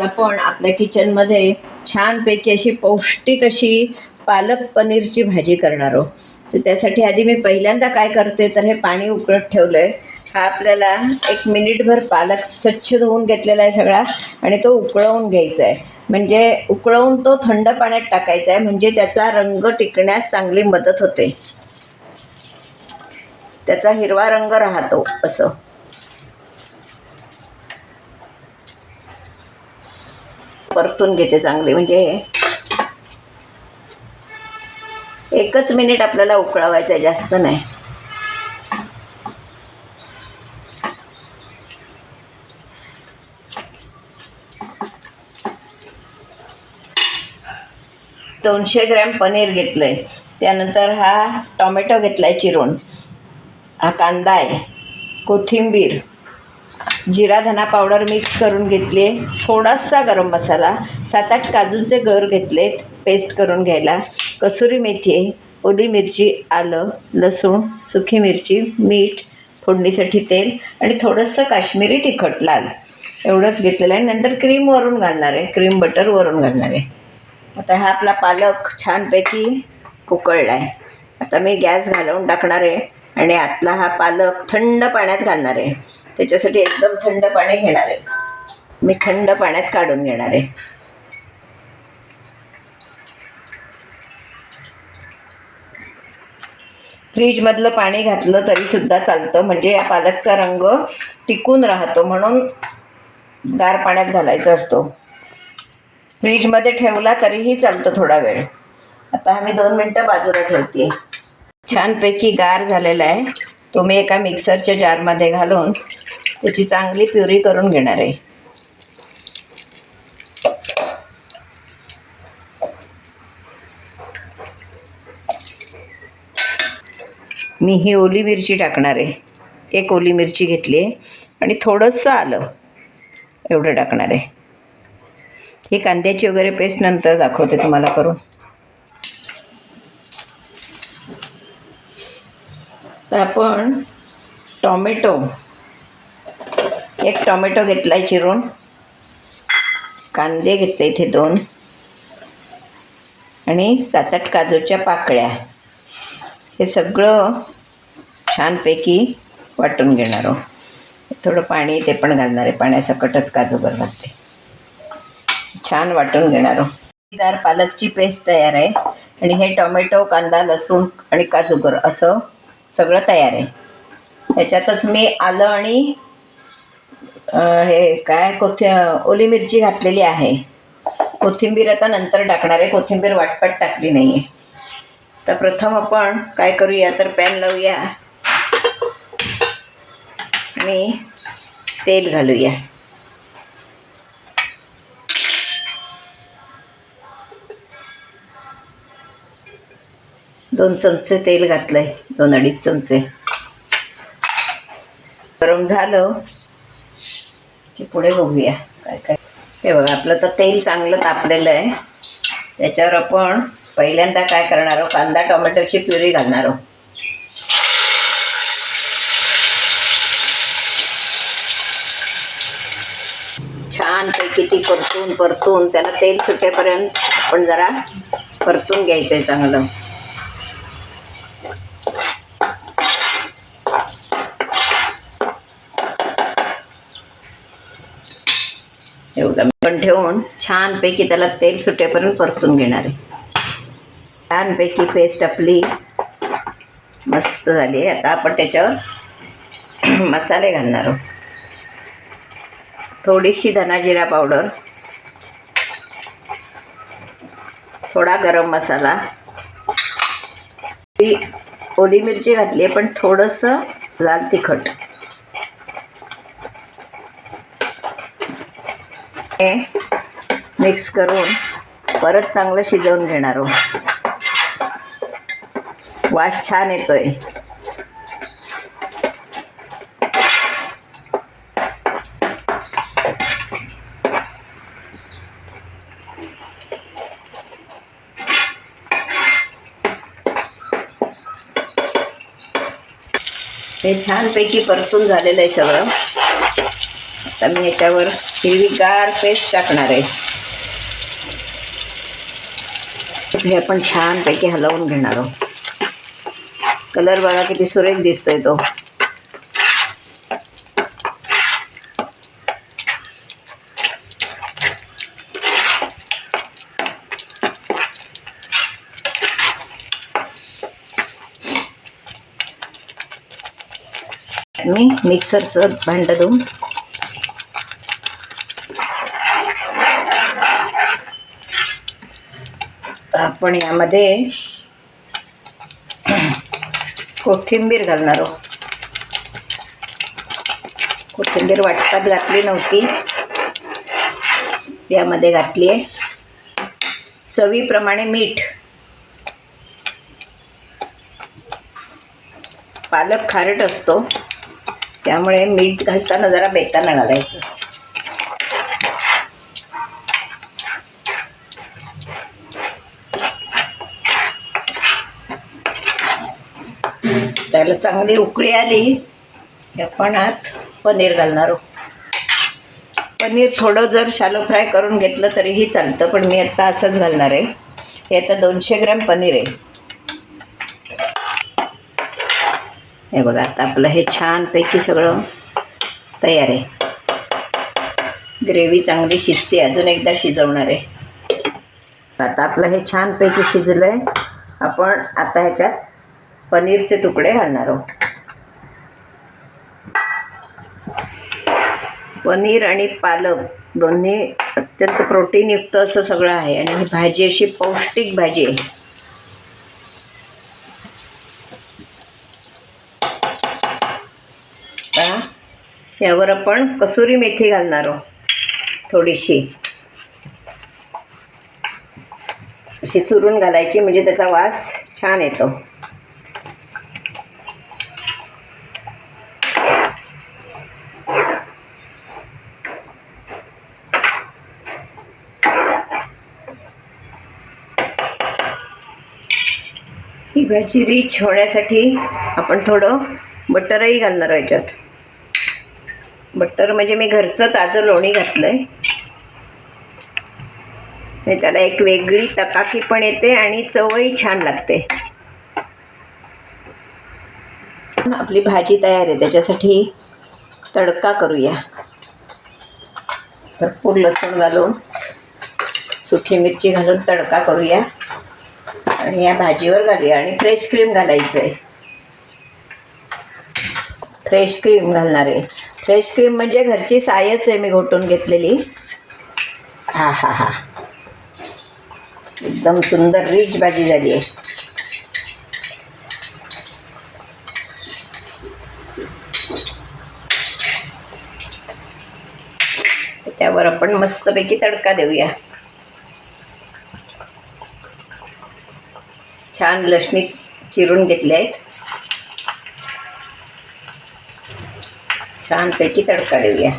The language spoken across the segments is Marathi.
आपण आपल्या किचनमध्ये छानपैकी अशी पौष्टिक अशी पालक पनीरची भाजी करणार आहोत तर त्यासाठी आधी मी पहिल्यांदा काय करते तर हे पाणी उकळत ठेवलं आहे हा आपल्याला एक मिनिटभर पालक स्वच्छ धुवून घेतलेला आहे सगळा आणि तो उकळवून घ्यायचा आहे म्हणजे उकळवून तो थंड पाण्यात टाकायचा आहे म्हणजे त्याचा रंग टिकण्यास चांगली मदत होते. त्याचा हिरवा रंग राहतो असं. परतून घेते चांगले. म्हणजे एकच मिनिट आपल्याला उकळवायचं आहे जास्त नाही. दोनशे ग्रॅम पनीर घेतलं आहे त्यानंतर हा टॉमॅटो घेतला आहे चिरून. हा कांदा आहे. कोथिंबीर. जिरा धना पावडर मिक्स करून घेतली. आहे थोडासा गरम मसाला. सात आठ काजूचे गर घेतलेत पेस्ट करून घ्यायला. कसुरी मेथी आहे ओली मिरची आलं लसूण सुकी मिरची मीठ फोडणीसाठी तेल आणि थोडंसं काश्मीरी तिखट लाल. एवढंच घेतलेलं आहे. नंतर क्रीम वरून घालणार आहे. क्रीम बटर वरून घालणार आहे. आता हा आपला पालक छानपैकी उकळला आहे आता मी गॅस घालवून टाकणार आहे. आणि आतला हा पालक थंड पाण्यात घालणार आहे. त्याच्यासाठी एकदम थंड पाणी घेणार आहे. मी थंड पाण्यात काढून घेणार आहे. फ्रीजमधलं पाणी घातलं तरीसुद्धा चालतं. म्हणजे या पालकचा रंग टिकून राहतो म्हणून गार पाण्यात घालायचा असतो. फ्रीजमध्ये ठेवला तरीही चालतो थोडा वेळ. आता आम्ही दोन मिनटं बाजूला ठेवते छानपैकी गार झालेला आहे. तो मी एका मिक्सरच्या जारमध्ये घालून त्याची चांगली प्युरी करून घेणार आहे. मी ही ओली मिरची टाकणार आहे. एक ओली मिरची घेतली आहे आणि थोडंसं आलं एवढं टाकणार आहे. ही कांद्याची वगैरे पेस्ट नंतर दाखवते तुम्हाला करून. तर आपण टॉमॅटो एक टॉमॅटो घेतला आहे चिरून. कांदे घेतले इथे दोन. आणि सात आठ काजूच्या पाकळ्या. हे सगळं छानपैकी वाटून घेणार आहोत. थोडं पाणी ते पण घालणार आहे. पाण्यासकटच काजूगर घालते. छान वाटून घेणार आहोत. पालकची पेस्ट तयार आहे. आणि हे टोमॅटो कांदा लसूण आणि काजूगर असं सगळं तयार आहे. ह्याच्यातच मी आलं आणि हे काय कोथि ओली मिरची घातलेली आहे. कोथिंबीर आता नंतर टाकणार आहे. कोथिंबीर वाटपट टाकली नाही आहे तर प्रथम आपण काय करूया तर पॅन लावूया. आणि तेल घालूया. दोन चमचे तेल घातलंय दोन अडीच चमचे. गरम झालं की पुढे बघूया काय काय. हे बघा आपलं तर तेल चांगलं तापलेलं आहे. त्याच्यावर आपण पहिल्यांदा काय करणार आहोत? कांदा टोमॅटोची प्युरी घालणार आहोत. छानपैकी ती परतून परतून त्याला तेल सुटेपर्यंत आपण जरा परतून घ्यायचं आहे चांगलं. एवढं पण ठेवून छानपैकी त्याला तेल सुटेपर्यंत परतून घेणार आहे. छानपैकी पेस्ट आपली मस्त झाली आहे. आता आपण त्याच्यावर मसाले घालणार आहोत. थोडीशी धनाजिरा पावडर थोडा गरम मसाला ती ओली मिरची घातली आहे पण थोडंसं लाल तिखट. हे मिक्स करून परत चांगलं शिजवून घेणार आहोत वास छान येतोय. हे छानपैकी परतून झालेलं आहे सगळं. आता मी याच्यावर हिरवीगार पेस्ट टाकणार आहे. हे आपण छानपैकी हलवून घेणार आहोत. कलर बघा किती सुरेख दिसतोय तो. मी मिक्सरचं भांडं देऊन आपण यामध्ये कोथिंबीर घालणार आहोत. कोथिंबीर वाटतात घातली नव्हती. यामध्ये घातली आहे चवीप्रमाणे मीठ. पालक खारट असतो. त्यामुळे मीठ घालताना जरा बेताना घालायचं. त्याला चांगली उकळी आली. की आपण आत पनीर घालणार आहोत पनीर थोडं जर शालो फ्राय करून घेतलं तरीही चालतं पण मी आत्ता असंच घालणार आहे. हे आता दोनशे ग्रॅम पनीर आहे. हे बघा आता आपलं हे छानपैकी सगळं तयार आहे. ग्रेव्ही चांगली शिजते अजून एकदा शिजवणार आहे. आता आपलं हे छानपैकी शिजलं आहे आपण आता ह्याच्यात पनीरचे तुकडे घालणार आहोत. पनीर आणि पालक दोन्ही अत्यंत प्रोटीनयुक्त असं सगळं आहे आणि ही भाजी अशी पौष्टिक भाजी आहे. यावर आपण कसुरी मेथी घालणार आहोत थोडीशी. अशी चुरून घालायची म्हणजे त्याचा वास छान येतो. ही भाजी रिच होण्यासाठी आपण थोडं बटरही घालणार याच्यात. बटर म्हणजे मी घरचं ताजं लोणी घातलं आहे त्याला एक वेगळी तकाकी पण येते आणि चवही छान लागते. आपली भाजी तयार आहे त्याच्यासाठी तडका करूया. भरपूर लसूण घालून सुकी मिरची घालून तडका करूया. आणि या भाजीवर घालूया आणि फ्रेश क्रीम घालायचं आहे फ्रेश क्रीम घालणार आहे. फ्रेश क्रीम म्हणजे घरची सायच आहे मी घोटून घेतलेली. हा हा हा. एकदम सुंदर रिच भाजी झाली आहे. त्यावर आपण मस्तपैकी तडका देऊया. छान लसणी चिरून घेतले आहेत. छानपैकी तडका देऊया.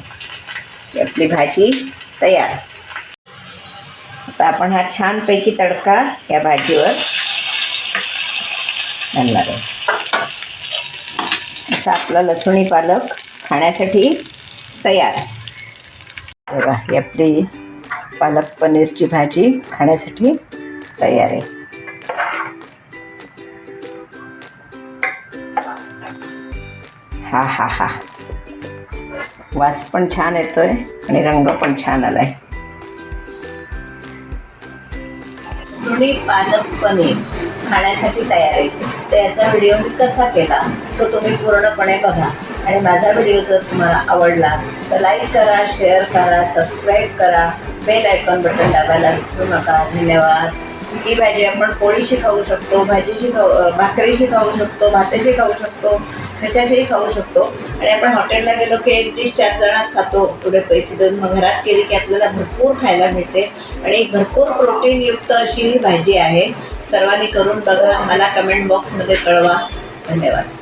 आपली भाजी तयार. आता आपण हा छानपैकी तडका या भाजीवर आणणार आहे. असा आपला लसुणी पालक खाण्यासाठी तयार. बघा ही आपली पालक पनीरची भाजी खाण्यासाठी तयार आहे. हा हा हा. वास पण छान येतोय आणि रंग पण छान आलाय. सुनी पालक पनीर खाण्यासाठी तयार आहे. त्याचा व्हिडिओ मी कसा केला तो तुम्ही पूर्णपणे बघा. आणि माझा व्हिडिओ जर तुम्हाला आवडला तर लाईक करा शेअर करा सबस्क्राईब करा. बेल आयकॉन बटन दाबायला विसरू नका. धन्यवाद. ही भाजी आपण पोळीशी खाऊ शकतो भाजीशी खाऊ भाकरीशी खाऊ शकतो भाताशी खाऊ शकतो कशाशीही खाऊ शकतो. आणि आपण हॉटेलला गेलो की एक डिश चार जणात खातो. पुढे पैसे देऊन मग घरात केली की आपल्याला भरपूर खायला मिळते. आणि भरपूर प्रोटीनयुक्त अशी ही भाजी आहे. सर्वांनी करून बघा. मला कमेंट बॉक्समध्ये कळवा. धन्यवाद.